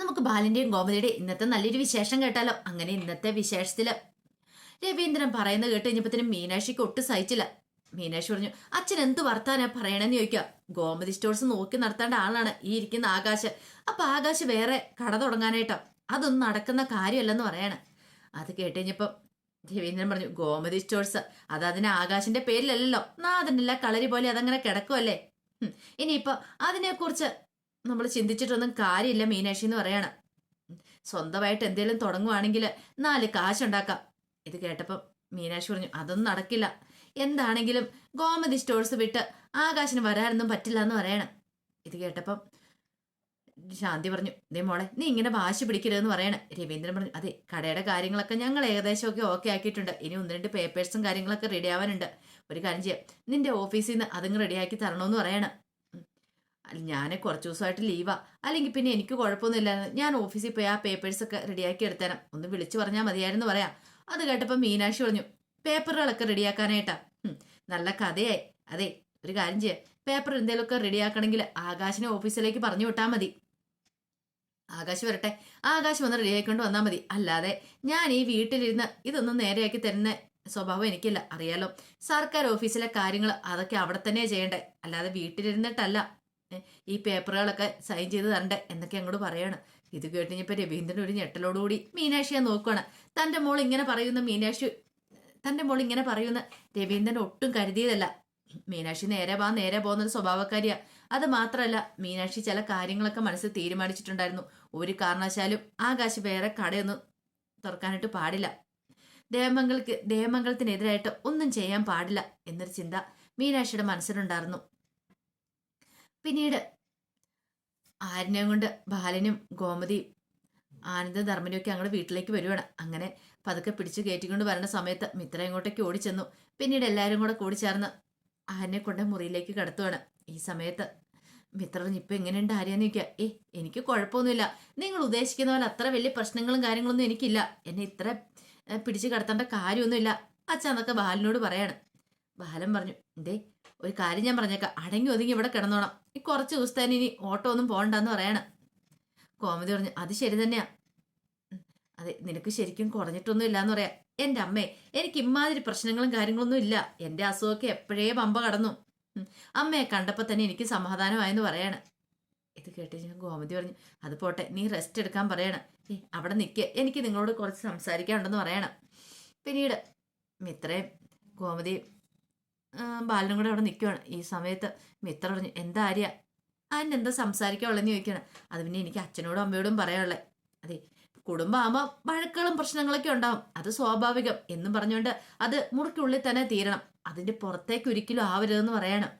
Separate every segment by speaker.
Speaker 1: നമുക്ക് ബാലിന്റെയും ഗോമതിയുടെ ഇന്നത്തെ നല്ലൊരു വിശേഷം കേട്ടാലോ? അങ്ങനെ ഇന്നത്തെ വിശേഷത്തിൽ രവീന്ദ്രൻ പറയുന്നത് കേട്ട് കഴിഞ്ഞപ്പോഴത്തേനും മീനാക്ഷിക്ക് ഒട്ടും സഹിച്ചില്ല. മീനാക്ഷി പറഞ്ഞു അച്ഛൻ എന്ത് വർത്താനാ പറയണെന്ന് ചോദിക്കുക. ഗോമതി സ്റ്റോഴ്സ് നോക്കി നടത്തേണ്ട ആളാണ് ഈ ഇരിക്കുന്ന ആകാശ്. അപ്പൊ ആകാശ് വേറെ കട തുടങ്ങാനായിട്ടോ? അതൊന്നും നടക്കുന്ന കാര്യമല്ലെന്ന് പറയാണ്. അത് കേട്ടുകഴിഞ്ഞപ്പം രവീന്ദ്രൻ പറഞ്ഞു ഗോമതി സ്റ്റോഴ്സ് അത് അതിന് ആകാശിന്റെ പേരിലല്ലല്ലോ. നാദനില്ല കളരി പോലെ അതങ്ങനെ കിടക്കുമല്ലേ ഇനിയിപ്പോ അതിനെക്കുറിച്ച് നമ്മൾ ചിന്തിച്ചിട്ടൊന്നും കാര്യമില്ല മീനാക്ഷി എന്ന് പറയാണ്. സ്വന്തമായിട്ട് എന്തെങ്കിലും തുടങ്ങുവാണെങ്കിൽ നാല് കാശുണ്ടാക്കാം. ഇത് കേട്ടപ്പം മീനാക്ഷി പറഞ്ഞു അതൊന്നും നടക്കില്ല. എന്താണെങ്കിലും ഗോമതി സ്റ്റോഴ്സ് വിട്ട് ആകാശിന് വരാനൊന്നും പറ്റില്ല എന്ന് പറയണം. ഇത് കേട്ടപ്പം ശാന്തി പറഞ്ഞു ദേ മോളെ നീ ഇങ്ങനെ വാശി പിടിക്കരുതെന്ന് പറയണേ. രവീന്ദ്രൻ പറഞ്ഞു അതെ കടയുടെ കാര്യങ്ങളൊക്കെ ഞങ്ങൾ ഏകദേശമൊക്കെ ഓക്കെ ആക്കിയിട്ടുണ്ട്. ഇനി ഒന്ന് രണ്ട് പേപ്പേഴ്സും കാര്യങ്ങളൊക്കെ റെഡി ആവാനുണ്ട്. ഒരു കാര്യം ചെയ്യാം. നിന്റെ ഓഫീസിൽ നിന്ന് അതും റെഡിയാക്കി തരണമെന്ന് പറയണം. ഞാൻ കുറച്ച് ദിവസമായിട്ട് ലീവാ അല്ലെങ്കിൽ പിന്നെ എനിക്ക് കുഴപ്പമൊന്നുമില്ല. ഞാൻ ഓഫീസിൽ പോയി ആ പേപ്പേഴ്സൊക്കെ റെഡിയാക്കി എടുത്തരാം. ഒന്ന് വിളിച്ചു പറഞ്ഞാൽ മതിയായിരുന്നു പറയാം. അത് കേട്ടപ്പോൾ മീനാക്ഷി പറഞ്ഞു പേപ്പറുകളൊക്കെ റെഡിയാക്കാനായിട്ടാ നല്ല കഥയായി. അതെ ഒരു കാര്യം ചെയ്യാം. പേപ്പർ എന്തെങ്കിലുമൊക്കെ റെഡിയാക്കണമെങ്കിൽ ആകാശിനെ ഓഫീസിലേക്ക് പറഞ്ഞു വിട്ടാൽ മതി. ആകാശ് വരട്ടെ. ആകാശ് വന്ന് റെഡിയായിക്കൊണ്ട് വന്നാൽ മതി. അല്ലാതെ ഞാൻ ഈ വീട്ടിലിരുന്ന് ഇതൊന്നും നേരെയാക്കി തരുന്ന സ്വഭാവം എനിക്കില്ല. അറിയാലോ സർക്കാർ ഓഫീസിലെ കാര്യങ്ങൾ അതൊക്കെ അവിടെ തന്നെ ചെയ്യണ്ടേ. അല്ലാതെ വീട്ടിലിരുന്നിട്ടല്ല. ഈ പേപ്പറുകളൊക്കെ സൈൻ ചെയ്ത് തരണ്ടേ എന്നൊക്കെ അങ്ങോട്ട് പറയാണ്. ഇത് കേട്ടിഞ്ഞപ്പോ രവീന്ദ്രൻ ഒരു ഞെട്ടലോടുകൂടി മീനാക്ഷിയെ നോക്കുകയാണ് തന്റെ മോൾ ഇങ്ങനെ പറയുന്ന മീനാക്ഷി തന്റെ മോൾ ഇങ്ങനെ പറയുന്ന. രവീന്ദ്രൻ ഒട്ടും കരുതിയതല്ല. മീനാക്ഷി നേരെ വാ നേരെ പോകുന്നൊരു സ്വഭാവക്കാരിയാ. അത് മാത്രമല്ല മീനാക്ഷി ചില കാര്യങ്ങളൊക്കെ മനസ്സിൽ തീരുമാനിച്ചിട്ടുണ്ടായിരുന്നു. ഒരു കാരണവശാലും ആകാശ് വേറെ കടയൊന്നും തുറക്കാനായിട്ട് പാടില്ല. ദേവമംഗൾക്ക് ദേവമംഗലത്തിനെതിരായിട്ട് ഒന്നും ചെയ്യാൻ പാടില്ല എന്നൊരു ചിന്ത മീനാക്ഷിയുടെ മനസ്സിലുണ്ടായിരുന്നു. പിന്നീട് ആരിനെയും കൊണ്ട് ബാലനും ഗോമതി ആനന്ദ ധർമ്മനും ഒക്കെ അങ്ങോട്ട് വീട്ടിലേക്ക് വരുവാണ്. അങ്ങനെ പതുക്കെ പിടിച്ചു കയറ്റിക്കൊണ്ട് വരുന്ന സമയത്ത് മിത്ര ഇങ്ങോട്ടേക്ക് ഓടിച്ചെന്നു. പിന്നീട് എല്ലാവരും കൂടെ കൂടി ചേർന്ന് ആരനെ കൊണ്ട് മുറിയിലേക്ക് കടത്തുവാണ്. ഈ സമയത്ത് മിത്ര ഇപ്പം എങ്ങനെയുണ്ട് ആര്യാന്ന് ചോദിക്കുക ഏ എനിക്ക് കുഴപ്പമൊന്നുമില്ല. നിങ്ങൾ ഉദ്ദേശിക്കുന്ന പോലെ അത്ര വലിയ പ്രശ്നങ്ങളും കാര്യങ്ങളൊന്നും എനിക്കില്ല. എന്നെ ഇത്ര പിടിച്ചു കടത്തേണ്ട കാര്യമൊന്നുമില്ല. അച്ഛൻ എന്നൊക്കെ ബാലനോട് പറയാണ്. ബാലൻ പറഞ്ഞു എന്തേ ഒരു കാര്യം ഞാൻ പറഞ്ഞേക്കാം. അടങ്ങി ഒതുങ്ങി ഇവിടെ കിടന്നോണം. ഈ കുറച്ച് ദിവസത്തേന് ഇനി ഓട്ടോ ഒന്നും പോകണ്ടെന്ന് പറയണം. കോമതി പറഞ്ഞു അത് ശരി തന്നെയാ. അതെ നിനക്ക് ശരിക്കും കുറഞ്ഞിട്ടൊന്നും ഇല്ലാന്ന് പറയാ. എന്റെ അമ്മേ എനിക്ക് ഇമാതിരി പ്രശ്നങ്ങളും കാര്യങ്ങളൊന്നും ഇല്ല. എന്റെ അസുഖമൊക്കെ എപ്പോഴേ പമ്പ കടന്നു. അമ്മയെ കണ്ടപ്പോൾ തന്നെ എനിക്ക് സമാധാനമായെന്ന് പറയാണ്. ഇത് കേട്ട് ഞാൻ ഗോമതി പറഞ്ഞു അത് പോട്ടെ നീ റെസ്റ്റ് എടുക്കാൻ പറയണം. ഏ അവിടെ നിൽക്കുക എനിക്ക് നിങ്ങളോട് കുറച്ച് സംസാരിക്കാനുണ്ടെന്ന് പറയണം. പിന്നീട് മിത്രയും ഗോമതിയും ബാലനും കൂടെ അവിടെ നിൽക്കുവാണ് ഈ സമയത്ത് മിത്ര പറഞ്ഞു എന്താ ആര്യ? അതിന്റെ എന്താ സംസാരിക്കാനുള്ളതെന്ന് ചോദിക്കണം അത് പിന്നെ എനിക്ക് അച്ഛനോടും അമ്മയോടും പറയാനുള്ളത് അതെ കുടുംബമാകുമ്പോൾ വഴക്കുകളും പ്രശ്നങ്ങളൊക്കെ ഉണ്ടാവും. അത് സ്വാഭാവികം. എന്നും പറഞ്ഞുകൊണ്ട് അത് മുറുക്കുള്ളിൽ തന്നെ തീരണം. അതിന്റെ പുറത്തേക്ക് ഒരിക്കലും ആവരുതെന്ന് പറയണം.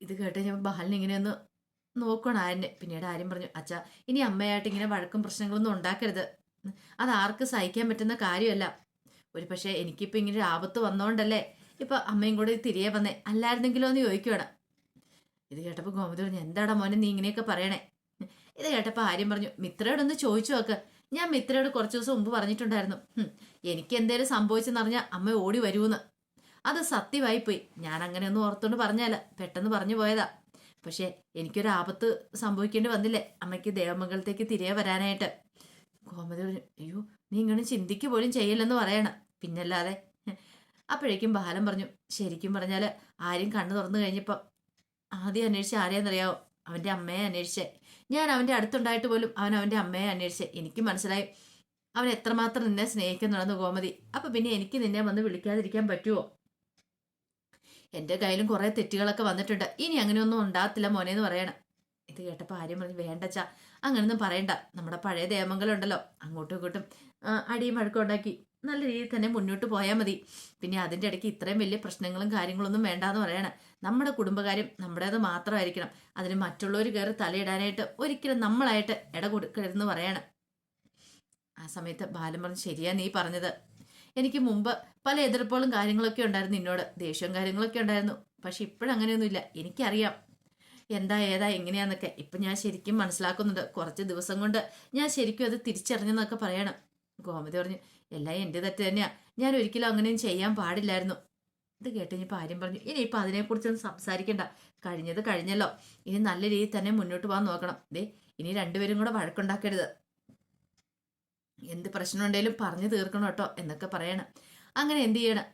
Speaker 1: ഇത് കേട്ട് ഞാൻ ബാലൻ ഇങ്ങനെയൊന്ന് നോക്കണം ആര്യനെ പിന്നീട് ആര്യം പറഞ്ഞു അച്ഛാ ഇനി അമ്മയായിട്ട് ഇങ്ങനെ വഴക്കും പ്രശ്നങ്ങളൊന്നും ഉണ്ടാക്കരുത്. അത് ആർക്ക് സഹിക്കാൻ പറ്റുന്ന കാര്യമല്ല. ഒരു പക്ഷേ എനിക്കിപ്പോൾ ഇങ്ങനെ ഒരു ആപത്ത് വന്നോണ്ടല്ലേ ഇപ്പൊ അമ്മയും കൂടെ തിരികെ വന്നേ. അല്ലായിരുന്നെങ്കിലോ എന്ന് ചോദിക്കുവാണ്. ഇത് കേട്ടപ്പോൾ ഗോമതി പറഞ്ഞു എന്താടാ മോനെ നീ ഇങ്ങനെയൊക്കെ പറയണേ? ഇത് കേട്ടപ്പോൾ ആര്യം പറഞ്ഞു മിത്രയോടൊന്ന് ചോദിച്ചു നോക്ക്. ഞാൻ മിത്രയോട് കുറച്ച് ദിവസം മുമ്പ് പറഞ്ഞിട്ടുണ്ടായിരുന്നു. എനിക്ക് എന്തേലും സംഭവിച്ചെന്ന് അറിഞ്ഞാൽ അമ്മ ഓടി വരുമെന്ന് അത് സത്യമായി പോയി. ഞാൻ ഒന്നും ഓർത്തോണ്ട് പറഞ്ഞാല. പെട്ടെന്ന് പറഞ്ഞു പോയതാ. പക്ഷേ എനിക്കൊരു ആപത്ത് സംഭവിക്കേണ്ടി വന്നില്ലേ? അമ്മയ്ക്ക് ദേവമംഗലത്തേക്ക് തിരികെ വരാനായിട്ട്. ഗോമതി പറഞ്ഞു അയ്യോ നീ ഇങ്ങനെ ചിന്തിക്ക് പോലും ചെയ്യില്ലെന്ന് പറയണം. പിന്നല്ലാതെ അപ്പോഴേക്കും ബാലൻ പറഞ്ഞു ശരിക്കും പറഞ്ഞാൽ ആരും കണ്ണു തുറന്നു കഴിഞ്ഞപ്പോൾ ആദ്യം അന്വേഷിച്ച ആരെയെന്നറിയാവോ? അവന്റെ അമ്മയെ അന്വേഷിച്ചേ. ഞാൻ അവന്റെ അടുത്തുണ്ടായിട്ട് പോലും അവൻ അവന്റെ അമ്മയെ അന്വേഷിച്ചേ. എനിക്ക് മനസ്സിലായി അവൻ എത്രമാത്രം നിന്നെ സ്നേഹിക്കുന്നുണ്ടെന്ന് ഗോമതി അപ്പൊ പിന്നെ എനിക്ക് നിന്നെ വന്ന് വിളിക്കാതിരിക്കാൻ പറ്റുമോ എന്റെ കയ്യിലും കുറേ തെറ്റുകളൊക്കെ വന്നിട്ടുണ്ട്. ഇനി അങ്ങനെയൊന്നും ഉണ്ടാകത്തില്ല മോനെ എന്ന് പറയണം. ഇത് കേട്ടപ്പോൾ ആര്യം പറഞ്ഞു വേണ്ടച്ചാ. അങ്ങനൊന്നും പറയണ്ട. നമ്മുടെ പഴയ ദേവമംഗലം ഉണ്ടല്ലോ അങ്ങോട്ടും ഇങ്ങോട്ടും അടിയും വഴക്കം ഉണ്ടാക്കി നല്ല രീതിയിൽ തന്നെ മുന്നോട്ട് പോയാൽ മതി. പിന്നെ അതിന്റെ ഇടയ്ക്ക് ഇത്രയും വലിയ പ്രശ്നങ്ങളും കാര്യങ്ങളൊന്നും വേണ്ടാന്ന് പറയണം. നമ്മുടെ കുടുംബകാര്യം നമ്മുടേത് മാത്രമായിരിക്കണം. അതിന് മറ്റുള്ളവർ കയറി തലയിടാനായിട്ട് ഒരിക്കലും നമ്മളായിട്ട് ഇട കൊടുക്കരുതെന്ന് പറയണം. ആ സമയത്ത് ബാലൻ പറഞ്ഞു ശരിയാ നീ പറഞ്ഞത്. എനിക്ക് മുമ്പ് പല എതിർപ്പുകളും കാര്യങ്ങളൊക്കെ ഉണ്ടായിരുന്നു. നിന്നോട് ദേഷ്യവും കാര്യങ്ങളൊക്കെ ഉണ്ടായിരുന്നു. പക്ഷെ ഇപ്പോഴങ്ങനെയൊന്നുമില്ല. എനിക്കറിയാം എന്താ ഏതാ എങ്ങനെയാന്നൊക്കെ. ഇപ്പൊ ഞാൻ ശരിക്കും മനസ്സിലാക്കുന്നുണ്ട് കുറച്ച് ദിവസം കൊണ്ട് ഞാൻ ശരിക്കും അത് തിരിച്ചറിഞ്ഞെന്നൊക്കെ പറയണം. ഗോമതി പറഞ്ഞു എല്ലാം എന്റെ തെറ്റ് തന്നെയാ. ഞാൻ ഒരിക്കലും അങ്ങനെയും ചെയ്യാൻ പാടില്ലായിരുന്നു. ഇത് കേട്ട് ഇനി ആര്യം പറഞ്ഞു ഇനി ഇനിയിപ്പോൾ അതിനെക്കുറിച്ചൊന്നും സംസാരിക്കണ്ട. കഴിഞ്ഞത് കഴിഞ്ഞല്ലോ. ഇനി നല്ല രീതിയിൽ തന്നെ മുന്നോട്ട് പോകാൻ നോക്കണം. ദേ ഇനി രണ്ടുപേരും കൂടെ വഴക്കുണ്ടാക്കരുത്. എന്ത് പ്രശ്നം ഉണ്ടെങ്കിലും പറഞ്ഞു തീർക്കണം കേട്ടോ എന്നൊക്കെ പറയണം. അങ്ങനെ എന്ത് ചെയ്യണം?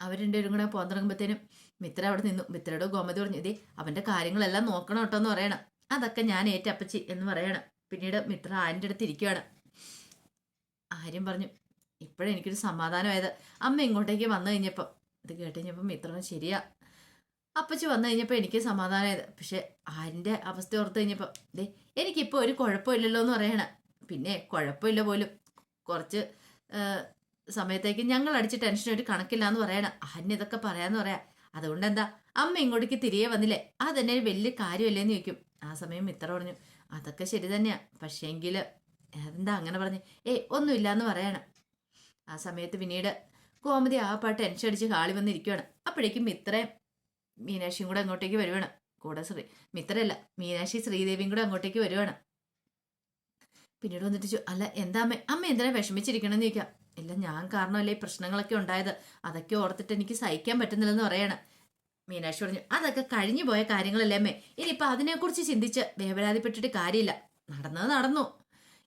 Speaker 1: അവർ രണ്ടുപേരും കൂടെ പോകാൻ തുടങ്ങുമ്പോഴത്തേനും മിത്ര അവിടെ നിന്നു. മിത്രയുടെ ഗോമതി പറഞ്ഞു ഇതേ അവന്റെ കാര്യങ്ങളെല്ലാം നോക്കണം കേട്ടോ എന്ന് പറയണം. അതൊക്കെ ഞാൻ ഏറ്റപ്പച്ചി എന്ന് പറയണം. പിന്നീട് മിത്ര ആന്റെ അടുത്ത് ഇരിക്കുകയാണ് ആര്യം പറഞ്ഞു ഇപ്പോഴെനിക്കൊരു സമാധാനമായത്. അമ്മ ഇങ്ങോട്ടേക്ക് വന്നു കഴിഞ്ഞപ്പോൾ ഇത് കേട്ട് കഴിഞ്ഞപ്പോൾ മിത്രം ശരിയാ. അപ്പച്ചി വന്നു കഴിഞ്ഞപ്പോൾ എനിക്ക് സമാധാനമായത്. പക്ഷെ ആരിന്റെ അവസ്ഥ ഓർത്ത് കഴിഞ്ഞപ്പോൾ ദേ എനിക്കിപ്പോൾ ഒരു കുഴപ്പമില്ലല്ലോ എന്ന് പറയണം. പിന്നെ കുഴപ്പമില്ല പോലും. കുറച്ച് സമയത്തേക്ക് ഞങ്ങൾ അടിച്ച് ടെൻഷൻ ഒരു കണക്കില്ല എന്ന് പറയണം. ആരിന് ഇതൊക്കെ പറയാന്ന് പറയാ. അതുകൊണ്ട് എന്താ അമ്മ ഇങ്ങോട്ടേക്ക് തിരികെ വന്നില്ലേ? അതെന്നെ ഒരു വലിയ കാര്യമല്ലേന്ന് ചോദിക്കും. ആ സമയം മിത്ര പറഞ്ഞു അതൊക്കെ ശരി തന്നെയാ. പക്ഷേങ്കിൽ എന്താ അങ്ങനെ പറഞ്ഞു? ഏയ് ഒന്നുമില്ല എന്ന് പറയണം. ആ സമയത്ത് പിന്നീട് കോമതി ആ പാട്ട് ടെൻഷൻ അടിച്ച് കാളി വന്നിരിക്കുകയാണ് അപ്പോഴേക്കും മിത്രയും മീനാക്ഷിയും കൂടെ അങ്ങോട്ടേക്ക് വരുവാണ്. കൂടെ ശ്രീ മിത്രയല്ല മീനാക്ഷി ശ്രീദേവിയും കൂടെ അങ്ങോട്ടേക്ക് വരുവാണ്. പിന്നീട് വന്നിട്ട് അല്ല എന്താ അമ്മ? അമ്മ എന്തിനാ വിഷമിച്ചിരിക്കണമെന്ന് ചോദിക്കാം. ഇല്ല ഞാൻ കാരണമല്ലേ പ്രശ്നങ്ങളൊക്കെ ഉണ്ടായത്? അതൊക്കെ ഓർത്തിട്ട് എനിക്ക് സഹിക്കാൻ പറ്റുന്നില്ലെന്ന് പറയാണ്. മീനാക്ഷി പറഞ്ഞു അതൊക്കെ കഴിഞ്ഞു പോയ കാര്യങ്ങളല്ലേ അമ്മേ. ഇനിയിപ്പോൾ അതിനെക്കുറിച്ച് ചിന്തിച്ച് വേവരാതിപ്പെട്ടിട്ട് കാര്യമില്ല. നടന്നത് നടന്നു.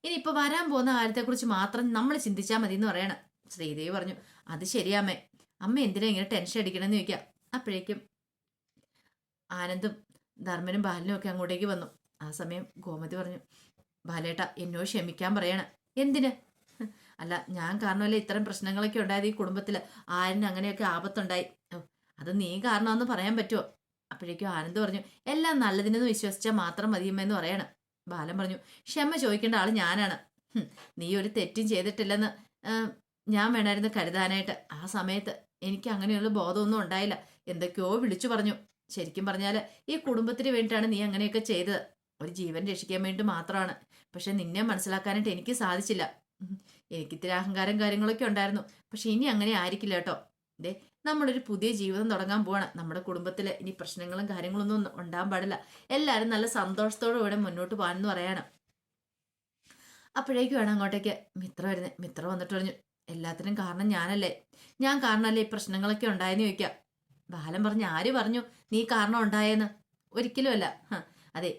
Speaker 1: ഇനിയിപ്പോൾ വരാൻ പോകുന്ന കാര്യത്തെക്കുറിച്ച് മാത്രം നമ്മൾ ചിന്തിച്ചാൽ മതി എന്ന് പറയണം. ശ്രീദേവി പറഞ്ഞു അത് ശരിയാമ്മേ അമ്മ. എന്തിനാ ഇങ്ങനെ ടെൻഷൻ അടിക്കണമെന്ന് ചോദിക്കാം. അപ്പോഴേക്കും ആനന്ദും ധർമ്മനും ബാലനും ഒക്കെ അങ്ങോട്ടേക്ക് വന്നു. ആ സമയം ഗോമതി പറഞ്ഞു ബാലേട്ട എന്നോ ക്ഷമിക്കാൻ പറയണം. എന്തിന്? അല്ല ഞാൻ കാരണമല്ലേ ഇത്തരം പ്രശ്നങ്ങളൊക്കെ ഉണ്ടായത് ഈ കുടുംബത്തിൽ ആരിന് അങ്ങനെയൊക്കെ ആപത്തുണ്ടായി? അത് നീ കാരണമെന്ന് പറയാൻ പറ്റുമോ അപ്പോഴേക്കും ആനന്ദ് പറഞ്ഞു എല്ലാം നല്ലതിനെന്ന് വിശ്വസിച്ചാൽ മാത്രം മതിയമ്മെന്ന് പറയണം. ബാലൻ പറഞ്ഞു ക്ഷമ ചോദിക്കേണ്ട ആൾ ഞാനാണ്. നീ ഒരു തെറ്റും ചെയ്തിട്ടില്ലെന്ന് ഞാൻ വേണമായിരുന്നു കരുതാനായിട്ട്. ആ സമയത്ത് എനിക്ക് അങ്ങനെയുള്ള ബോധമൊന്നും ഉണ്ടായില്ല. എന്തൊക്കെയോ വിളിച്ചു പറഞ്ഞു. ശരിക്കും പറഞ്ഞാൽ ഈ കുടുംബത്തിന് വേണ്ടിയിട്ടാണ് നീ അങ്ങനെയൊക്കെ ചെയ്തത്. ഒരു ജീവൻ രക്ഷിക്കാൻ വേണ്ടി മാത്രമാണ്. പക്ഷെ നിന്നെ മനസ്സിലാക്കാനായിട്ട് എനിക്ക് സാധിച്ചില്ല. ഉം. എനിക്ക് ഇത്തിരി അഹങ്കാരം കാര്യങ്ങളൊക്കെ ഉണ്ടായിരുന്നു. പക്ഷെ ഇനി അങ്ങനെ ആയിരിക്കില്ല കേട്ടോ. ദേ നമ്മളൊരു പുതിയ ജീവിതം തുടങ്ങാൻ പോവാണ്. നമ്മുടെ കുടുംബത്തിൽ ഇനി പ്രശ്നങ്ങളും കാര്യങ്ങളൊന്നും ഒന്നും ഉണ്ടാകാൻ പാടില്ല. എല്ലാവരും നല്ല സന്തോഷത്തോടെ കൂടെ മുന്നോട്ട് പോകാനെന്ന് പറയാണ്. അപ്പോഴേക്കും വേണം അങ്ങോട്ടേക്ക് മിത്ര വരുന്നത് മിത്ര വന്നിട്ട് പറഞ്ഞു എല്ലാത്തിനും കാരണം ഞാനല്ലേ. ഞാൻ കാരണമല്ലേ ഈ പ്രശ്നങ്ങളൊക്കെ ഉണ്ടായെന്ന് ചോദിക്കാം. ബാലൻ പറഞ്ഞു ആര് പറഞ്ഞു? നീ കാരണം ഉണ്ടായെന്ന്? ഒരിക്കലുമല്ല അതെ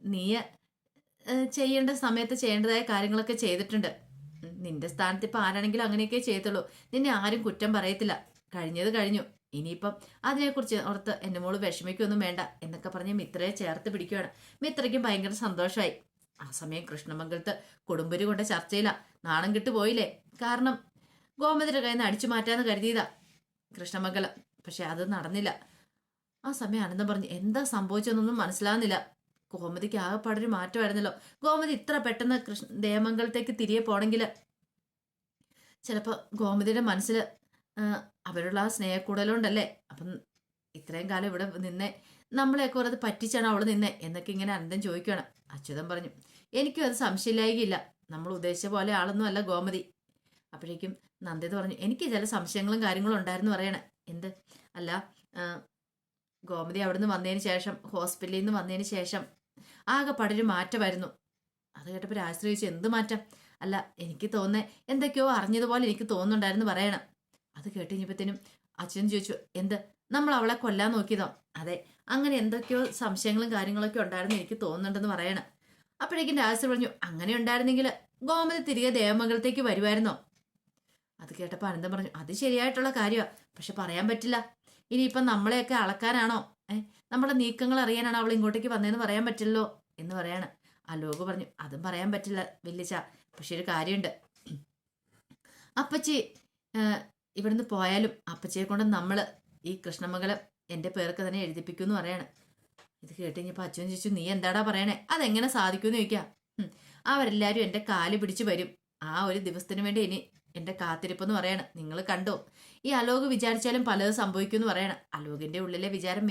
Speaker 1: നീ ഏഹ്, ചെയ്യേണ്ട സമയത്ത് ചെയ്യേണ്ടതായ കാര്യങ്ങളൊക്കെ ചെയ്തിട്ടുണ്ട്. നിന്റെ സ്ഥാനത്ത് ഇപ്പം ആരാണെങ്കിലും അങ്ങനെയൊക്കെ ചെയ്യത്തുള്ളൂ. നിന്നെ ആരും കുറ്റം പറയത്തില്ല. കഴിഞ്ഞത് കഴിഞ്ഞു. ഇനിയിപ്പം അതിനെക്കുറിച്ച് ഓർത്ത് എന്റെ മോൾ വിഷമിക്കൊന്നും വേണ്ട എന്നൊക്കെ പറഞ്ഞ് മിത്രയെ ചേർത്ത് പിടിക്കുകയാണ് മിത്രയ്ക്കും ഭയങ്കര സന്തോഷമായി ആ സമയം കൃഷ്ണമംഗലത്ത് കൊടുമ്പരി കൊണ്ട ചർച്ചയില്ല നാണം കിട്ടു പോയില്ലേ? കാരണം ഗോമതിയുടെ കയ്യിൽ നിന്ന് അടിച്ചു മാറ്റാന്ന് കരുതിയതാ കൃഷ്ണമംഗലം. പക്ഷെ അത് നടന്നില്ല. ആ സമയം അനന്തം പറഞ്ഞു എന്താ സംഭവിച്ചതെന്നൊന്നും മനസ്സിലാവുന്നില്ല. ഗോമതിക്ക് ആകെപ്പാടൊരു മാറ്റമായിരുന്നല്ലോ. ഗോമതി ഇത്ര പെട്ടെന്ന് കൃഷ്ണ ദേമംഗലത്തേക്ക് തിരികെ പോണെങ്കിൽ ചിലപ്പോൾ ഗോമതിയുടെ മനസ്സിൽ അവരുള്ള ആ സ്നേഹക്കൂടലുണ്ടല്ലേ? അപ്പം ഇത്രയും കാലം ഇവിടെ നിന്നേ നമ്മളെയൊക്കെ ഓരോ പറ്റിച്ചാണ് അവൾ നിന്നെ എന്നൊക്കെ ഇങ്ങനെ അനന്തം ചോദിക്കുകയാണ് അച്യുതൻ പറഞ്ഞു എനിക്കും അത് സംശയമില്ലായികയില്ല. നമ്മൾ ഉദ്ദേശിച്ച പോലെ ആളൊന്നും അല്ല ഗോമതി. അപ്പോഴേക്കും നന്ദിത പറഞ്ഞു എനിക്ക് ചില സംശയങ്ങളും കാര്യങ്ങളും ഉണ്ടായിരുന്നു പറയണേ. എന്ത്? അല്ല ഗോമതി അവിടുന്ന് വന്നതിന് ശേഷം ഹോസ്പിറ്റലിൽ നിന്ന് വന്നതിന് ശേഷം ആകെ പടൊരു മാറ്റമായിരുന്നു. അത് കേട്ടപ്പോൾ ആശ്രയിച്ച് എന്ത് മാറ്റം? അല്ല എനിക്ക് തോന്നേ എന്തൊക്കെയോ അറിഞ്ഞതുപോലെ എനിക്ക് തോന്നുന്നുണ്ടായിരുന്നു പറയണം. അത് കേട്ട് കഴിഞ്ഞപ്പോഴത്തേനും അച്ഛൻ ചോദിച്ചു എന്ത്? നമ്മൾ അവളെ കൊല്ലാൻ നോക്കിയതോ? അതെ അങ്ങനെ എന്തൊക്കെയോ സംശയങ്ങളും കാര്യങ്ങളൊക്കെ ഉണ്ടായിരുന്നു എനിക്ക് തോന്നുന്നുണ്ടെന്ന് പറയണം. അപ്പോഴേക്കും രാജശ്രീ പറഞ്ഞു അങ്ങനെ ഉണ്ടായിരുന്നെങ്കിൽ ഗോമതി തിരികെ ദേവമംഗലത്തേക്ക് വരുമായിരുന്നോ? അത് കേട്ടപ്പോൾ അനന്തം പറഞ്ഞു അത് ശരിയായിട്ടുള്ള കാര്യമാണ് പക്ഷെ പറയാൻ പറ്റില്ല. ഇനിയിപ്പം നമ്മളെയൊക്കെ അളക്കാനാണോ? ഏ നമ്മുടെ നീക്കങ്ങൾ അറിയാനാണ് അവൾ ഇങ്ങോട്ടേക്ക് വന്നതെന്ന് പറയാൻ പറ്റില്ലല്ലോ എന്ന് പറയാണ്. അലോക് പറഞ്ഞു അതും പറയാൻ പറ്റില്ല വല്യച്ച പക്ഷെ ഒരു കാര്യമുണ്ട്. അപ്പച്ചി ഇവിടുന്ന് പോയാലും അപ്പച്ചിയെ കൊണ്ട് നമ്മൾ ഈ കൃഷ്ണമംഗലം എന്റെ പേർക്ക് തന്നെ എഴുതിപ്പിക്കുമെന്ന് പറയാണ്. ഇത് കേട്ട് കഴിഞ്ഞപ്പോൾ അച്ഛൻ ചോദിച്ചു നീ എന്താടാ പറയണേ? അതെങ്ങനെ സാധിക്കുമെന്ന് ചോദിക്കാം. അവരെല്ലാവരും എന്റെ കാൽ പിടിച്ച് വരും. ആ ഒരു ദിവസത്തിന് വേണ്ടി ഇനി എന്റെ കാത്തിരിപ്പെന്ന് പറയാണ്. നിങ്ങൾ കണ്ടോ? ഈ അലോക് വിചാരിച്ചാലും പലതും സംഭവിക്കുമെന്ന് പറയാണ്. അലോകിന്റെ ഉള്ളിലെ വിചാരം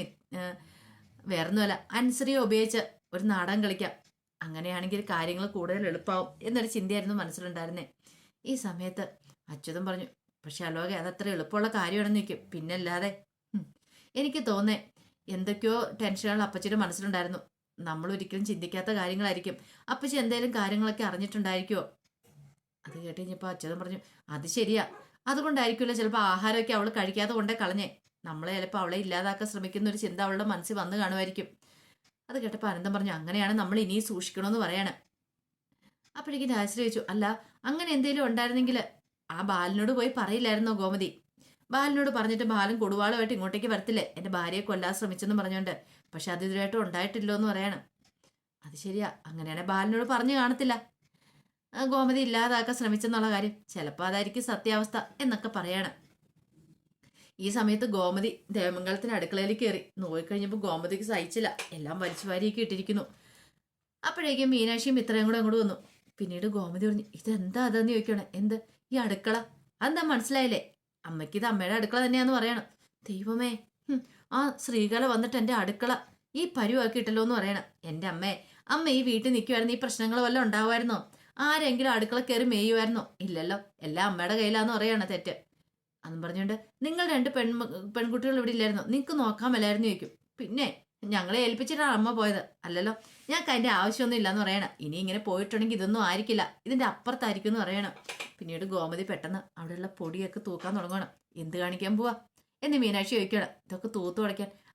Speaker 1: വേറൊന്നുമല്ല. അനുസരിയെ ഉപയോഗിച്ച് ഒരു നാടൻ കളിക്കാം. അങ്ങനെയാണെങ്കിൽ കാര്യങ്ങൾ കൂടുതൽ എളുപ്പമാവും എന്നൊരു ചിന്തയായിരുന്നു മനസ്സിലുണ്ടായിരുന്നേ. ഈ സമയത്ത് അച്യുതം പറഞ്ഞു പക്ഷെ അലോക അതത്ര എളുപ്പമുള്ള കാര്യമാണെന്ന് നിൽക്കും പിന്നല്ലാതെ എനിക്ക് തോന്നേ എന്തൊക്കെയോ ടെൻഷനുകൾ അപ്പച്ചിയുടെ മനസ്സിലുണ്ടായിരുന്നു. നമ്മൾ ഒരിക്കലും ചിന്തിക്കാത്ത കാര്യങ്ങളായിരിക്കും. അപ്പച്ചി എന്തെങ്കിലും കാര്യങ്ങളൊക്കെ അറിഞ്ഞിട്ടുണ്ടായിരിക്കുമോ അത് കേട്ട് കഴിഞ്ഞപ്പോൾ അച്ഛനും പറഞ്ഞു അത് ശരിയാ. അതുകൊണ്ടായിരിക്കുമല്ലോ ചിലപ്പോൾ ആഹാരമൊക്കെ അവൾ കഴിക്കാതെ കൊണ്ടേ കളഞ്ഞേ. നമ്മളെ ചിലപ്പോൾ അവളെ ഇല്ലാതാക്കാൻ ശ്രമിക്കുന്ന ഒരു ചിന്ത അവളുടെ മനസ്സിൽ വന്നു കാണുമായിരിക്കും. അത് കേട്ടപ്പോൾ അനന്തം പറഞ്ഞു അങ്ങനെയാണ് നമ്മൾ ഇനി സൂക്ഷിക്കണമെന്ന് പറയാണ്. അപ്പോഴേക്കും രാജശ്രീ ചോദിച്ചു അല്ല അങ്ങനെ എന്തെങ്കിലും ഉണ്ടായിരുന്നെങ്കിൽ ആ ബാലിനോട് പോയി പറയില്ലായിരുന്നോ ഗോമതി? ബാലിനോട് പറഞ്ഞിട്ട് ബാലൻ കൊടുവാളുമായിട്ട് ഇങ്ങോട്ടേക്ക് വരത്തില്ലേ? എന്റെ ഭാര്യയെ കൊല്ലാൻ ശ്രമിച്ചെന്ന് പറഞ്ഞുകൊണ്ട് പക്ഷെ അത് ഉണ്ടായിട്ടില്ലോ എന്ന് പറയാണ്. അത് ശരിയാ. അങ്ങനെയാണെ ബാലിനോട് പറഞ്ഞു കാണത്തില്ല. ഗോമതി ഇല്ലാതാക്കാൻ ശ്രമിച്ചെന്നുള്ള കാര്യം ചിലപ്പോൾ അതായിരിക്കും സത്യാവസ്ഥ എന്നൊക്കെ പറയാണ്. ഈ സമയത്ത് ഗോമതി ദേവമംഗലത്തിന് അടുക്കളയിൽ കയറി. നോക്കിക്കഴിഞ്ഞപ്പോൾ ഗോമതിക്ക് സഹിച്ചില്ല. എല്ലാം വലിച്ചു വാരിയൊക്കെ ഇട്ടിരിക്കുന്നു. അപ്പോഴേക്കും മീനാക്ഷിയും ഇത്രയും കൂടെ അങ്ങോട്ട് വന്നു. പിന്നീട് ഗോമതി പറഞ്ഞു ഇതെന്താ അതെന്ന് ചോദിക്കണം എന്ത്? ഈ അടുക്കള? അതെന്താ മനസ്സിലായില്ലേ? അമ്മയ്ക്ക് ഇത് അമ്മയുടെ അടുക്കള തന്നെയാന്ന് പറയണം. ദൈവമേ ആ സ്ത്രീകള വന്നിട്ട് എന്റെ അടുക്കള ഈ പരുവാക്കിയിട്ടല്ലോ എന്ന് പറയണം. എന്റെ അമ്മേ അമ്മ ഈ വീട്ടിൽ നിൽക്കുമായിരുന്നു ഈ പ്രശ്നങ്ങൾ വല്ലതും ഉണ്ടാവുമായിരുന്നോ? ആരെങ്കിലും അടുക്കള കയറി മേയുമായിരുന്നോ? ഇല്ലല്ലോ. എല്ലാം അമ്മയുടെ കയ്യിലാന്ന് പറയാണ് തെറ്റ്. അന്നും പറഞ്ഞുകൊണ്ട് നിങ്ങൾ രണ്ട് പെൺ പെൺകുട്ടികൾ ഇവിടെ ഇല്ലായിരുന്നു? നിങ്ങൾക്ക് നോക്കാൻ മേലായിരുന്നു ചോദിക്കും. പിന്നെ ഞങ്ങളെ ഏൽപ്പിച്ചിട്ടാണ് അമ്മ പോയത്. അല്ലല്ലോ ഞങ്ങൾക്ക് അതിന്റെ ആവശ്യമൊന്നും ഇല്ലെന്ന് പറയണം. ഇനി ഇങ്ങനെ പോയിട്ടുണ്ടെങ്കിൽ ഇതൊന്നും ആയിരിക്കില്ല. ഇതിന്റെ അപ്പുറത്തായിരിക്കും എന്ന് പറയണം. പിന്നീട് ഗോമതി പെട്ടെന്ന് അവിടെയുള്ള പൊടിയൊക്കെ തൂക്കാൻ തുടങ്ങണം എന്ത് കാണിക്കാൻ പോവാ? എന്ന് മീനാക്ഷി ചോദിക്കണം ഇതൊക്കെ തൂത്തു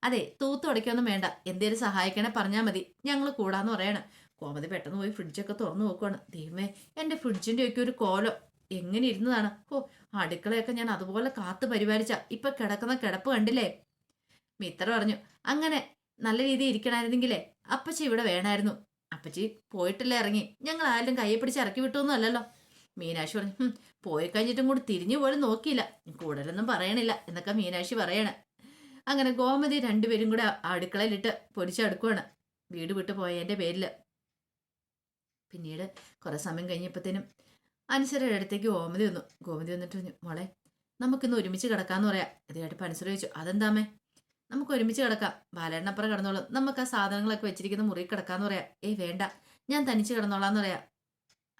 Speaker 1: അതെ തൂത്തു വേണ്ട. എന്തേലും സഹായിക്കണേ പറഞ്ഞാൽ മതി. ഞങ്ങൾ കൂടാന്ന് പറയണം. ഗോമതി പെട്ടെന്ന് പോയി ഫ്രിഡ്ജൊക്കെ തുറന്നു നോക്കുവാണ്. ദൈവമേ എന്റെ ഫ്രിഡ്ജിന്റെ ഒക്കെ ഒരു കോലം. എങ്ങനെ ഇരുന്നതാണ്? ഓ അടുക്കളയൊക്കെ ഞാൻ അതുപോലെ കാത്തു പരിപാലിച്ച. ഇപ്പൊ കിടക്കുന്ന കിടപ്പ് കണ്ടില്ലേ? മിത്ര പറഞ്ഞു അങ്ങനെ നല്ല രീതിയിൽ ഇരിക്കണമായിരുന്നെങ്കിലേ അപ്പച്ചി ഇവിടെ വേണമായിരുന്നു അപ്പച്ചി പോയിട്ടല്ലേ ഇറങ്ങി. ഞങ്ങൾ ആരും കയ്യെ പിടിച്ച് ഇറക്കി വിട്ടൊന്നും അല്ലല്ലോ. മീനാക്ഷി പറഞ്ഞു "ഹും, പോയി കഴിഞ്ഞിട്ടും കൂടി തിരിഞ്ഞു പോലും നോക്കിയില്ല. കൂടുതലൊന്നും പറയണില്ല എന്നൊക്കെ മീനാക്ഷി പറയണേ. അങ്ങനെ ഗോമതി രണ്ടുപേരും കൂടെ അടുക്കളയിലിട്ട് പൊരിച്ചടുക്കുവാണ്. വീട് വിട്ടു പോയതിന്റെ പേരിൽ പിന്നീട് കുറെ സമയം കഴിഞ്ഞപ്പോഴത്തേനും അനുസരയുടെ അടുത്തേക്ക് ഗോമതി വന്നു. ഗോമതി വന്നിട്ട് പറഞ്ഞു മോളെ നമുക്കിന്ന് ഒരുമിച്ച് കിടക്കാന്ന് പറയാം. ഇത് കേട്ടപ്പോൾ അനുസര ചോദിച്ചു അതെന്താമേ നമുക്ക് ഒരുമിച്ച് കിടക്കാം. ബാലേണ്ണപ്പുറം കിടന്നോളും. നമുക്ക് ആ സാധനങ്ങളൊക്കെ വെച്ചിരിക്കുന്ന മുറി കിടക്കാന്ന് പറയാം. ഏയ് വേണ്ട. ഞാൻ തനിച്ച് കിടന്നോളാന്ന് പറയാം.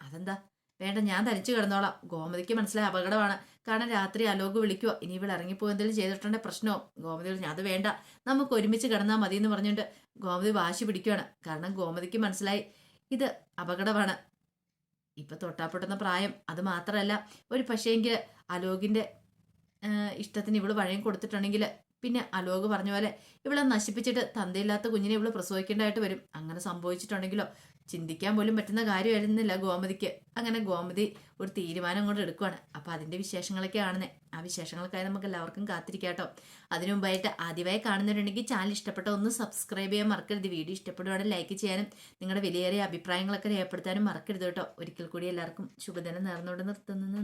Speaker 1: അതെന്താ? വേണ്ട ഞാൻ തനിച്ച് കിടന്നോളാം. ഗോമതിക്ക് മനസ്സിലായ അപകടമാണ്. കാരണം രാത്രി അലോക് വിളിക്കുവോ? ഇനി ഇവിടെ ഇറങ്ങിപ്പോയി എന്തെങ്കിലും ചെയ്തിട്ടുണ്ടെങ്കിൽ പ്രശ്നമോ? ഗോമതി പറഞ്ഞു അത് വേണ്ട. നമുക്ക് ഒരുമിച്ച് കിടന്നാൽ മതി എന്ന് പറഞ്ഞുകൊണ്ട് ഗോമതി വാശി പിടിക്കുകയാണ് കാരണം ഗോമതിക്ക് മനസ്സിലായി ഇത് അപകടമാണ്. ഇപ്പൊ തൊട്ടാപ്പൊട്ടുന്ന പ്രായം അത് മാത്രമല്ല ഒരു പക്ഷേങ്കിൽ അലോകിന്റെ ഇഷ്ടത്തിന് ഇവൾ വഴയും കൊടുത്തിട്ടുണ്ടെങ്കിൽ പിന്നെ അലോക് പറഞ്ഞ പോലെ ഇവളെ നശിപ്പിച്ചിട്ട് തന്തയില്ലാത്ത കുഞ്ഞിനെ ഇവൾ പ്രസവിക്കേണ്ടതായിട്ട് വരും. അങ്ങനെ സംഭവിച്ചിട്ടുണ്ടെങ്കിലോ? ചിന്തിക്കാൻ പോലും പറ്റുന്ന കാര്യമായിരുന്നില്ല ഗോമതിക്ക്. അങ്ങനെ ഗോമതി ഒരു തീരുമാനം കൊണ്ട് എടുക്കുവാണ്. അപ്പൊ അതിന്റെ വിശേഷങ്ങളൊക്കെ ആണെന്ന്. ആ വിശേഷങ്ങൾക്കായി നമുക്ക് എല്ലാവർക്കും കാത്തിരിക്കാട്ടോ അതിനു മുമ്പായിട്ട് ആദ്യമായി കാണുന്നവരുണ്ടെങ്കിൽ ചാനൽ ഇഷ്ടപ്പെട്ട ഒന്ന് സബ്സ്ക്രൈബ് ചെയ്യാൻ മറക്കരുത്. വീഡിയോ ഇഷ്ടപ്പെടുവാണെങ്കിൽ ലൈക്ക് ചെയ്യാനും നിങ്ങളുടെ വിലയേറിയ അഭിപ്രായങ്ങളൊക്കെ രേഖപ്പെടുത്താനും മറക്കരുത് കേട്ടോ. ഒരിക്കൽ കൂടി എല്ലാവർക്കും ശുഭദിനം നേർന്നുകൊണ്ട് നിർത്തുന്നു.